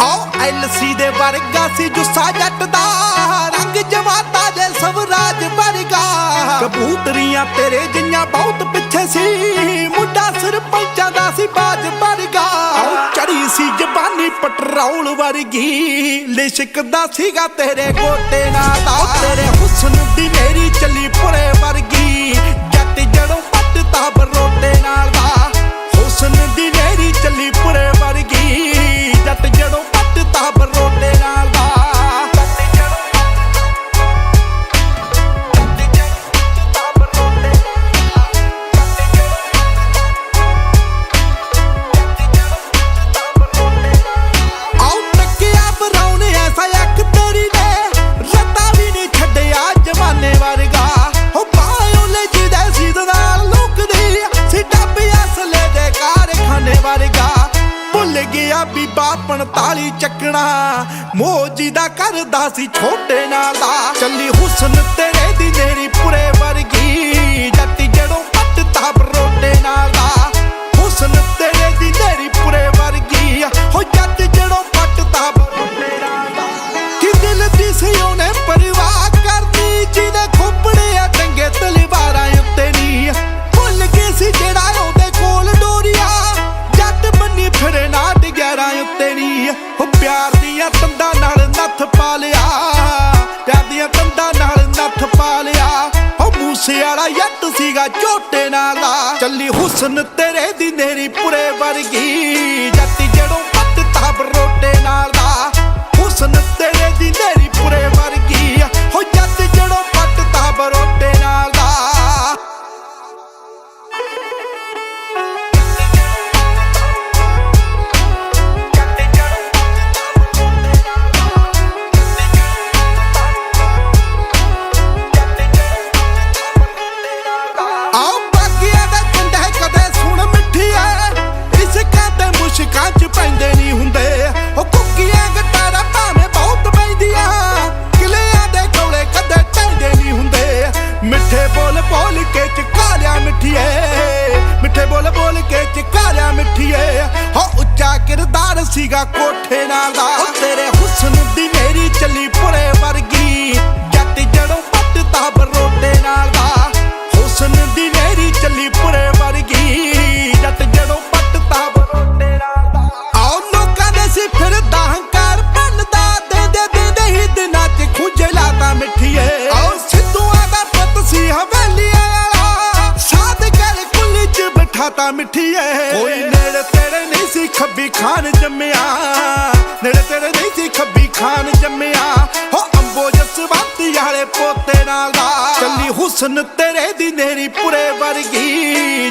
ਆਓ ਐਲਸੀ ਦੇ ਵਰਗਾ ਸੀ ਜੁੱਸਾ ਜੱਟ ਦਾ, ਰੰਗ ਜਮਾਤਾ ਜੇ ਸਵਰਾਜ ਵਰਗਾ। ਕਬੂਤਰੀਆਂ ਤੇਰੇ ਜਿੰਨਾ ਬਹੁਤ ਪਿੱਛੇ ਸੀ, ਮੁੰਡਾ ਸਰਪੰਚਾਂ ਦਾ ਸੀ ਬਾਜ ਵਰਗਾ। ਚੜੀ ਸੀ ਜ਼ਬਾਨੀ ਪਟਰੌਲ ਵਰਗੀ ਲਿਸ਼ਕਦਾ ਸੀਗਾ ਤੇਰੇ ਗੋਟੇ ਨਾਲ। ਦਾ ਤੇਰੇ ਹੁਸਨ ਦੀ ਮੇਰੀ ਚੱਲੀ ਪੁਰੇ ਗਿਆ ਬੀਬਾ 45 ਚੱਕਣਾ। ਮੋਜੀ ਦਾ ਕਰਦਾ ਸੀ ਛੋਟੇ ਨਾਲ ਦਾ। ਚੱਲੀ ਹੁਸਨ ਤੇਰੇ ਦੀ ਨੇਰੀ ਪੁਰੇ ਵਰਗੀ। ਸੀਗਾ ਝੋਟੇ ਨਾਲ ਦਾ ਚੱਲੀ ਹੁਸਨ ਤੇਰੇ ਦੀ ਨੇਰੀ ਪੁਰੇ ਵਰਗੀ। ਜੱਟ ਜੜੋਂ ਪੱਟ ਤਾਂ ਬਰੋਟੇ ਨਾਲ ਦਾ ਹੁਸਨ ਤੇਰੇ ਦੀ ਨੇਰੀ ਸੀਗਾ ਕੋਠੇ ਨਾਲ ਦਾ। ਉਹ ਤੇਰੇ ਹੁਸਨ ਦੀ ਮੇਰੀ ਚੱਲੀ ਪੁਰੇ ਵਰਗੀ। ਜੱਟ ਜੜੋਂ ਪੱਟ ਤਾ ਬਰੋਟੇ ਨਾਲ ਦਾ। ਹੁਸਨ ਦੀ ਮੇਰੀ ਚੱਲੀ ਪੁਰੇ ਵਰਗੀ। ਜੱਟ ਜੜੋਂ ਪੱਟ ਤਾ ਬਰੋਟੇ ਨਾਲ ਦਾ। ਆਓ ਲੋਕਾਂ ਦੇ ਸੀ ਫਿਰਦਾ ਹੰਕਾਰ ਬੰਦਾ ਦੇ ਦੇ ਹੀ ਦਿਨਾਂ ਚ ਖੁੰਝੇ ਲਾਤਾ ਮਿੱਠੀਏ। ਆਓ ਸਿੱਧੂਆਂ ਦਾ ਪੁੱਤ ਸੀ ਹਵੇਲੀ ਵਾਲਾ। ਸਾਧ ਗਲ ਕੁੱਲੀ ਚ ਬਿਠਾਤਾ ਮਿੱਠੀਏ। ਕੋਈ ਨੇੜੇ ਤੇਰੇ ਨਹੀਂ ਸੀ ਖੱਬੀ ਖਾਨ ਜੰਮਿਆ। ਦੀ ਨੇਰੀ ਪੁਰੇ ਵਰਗੀ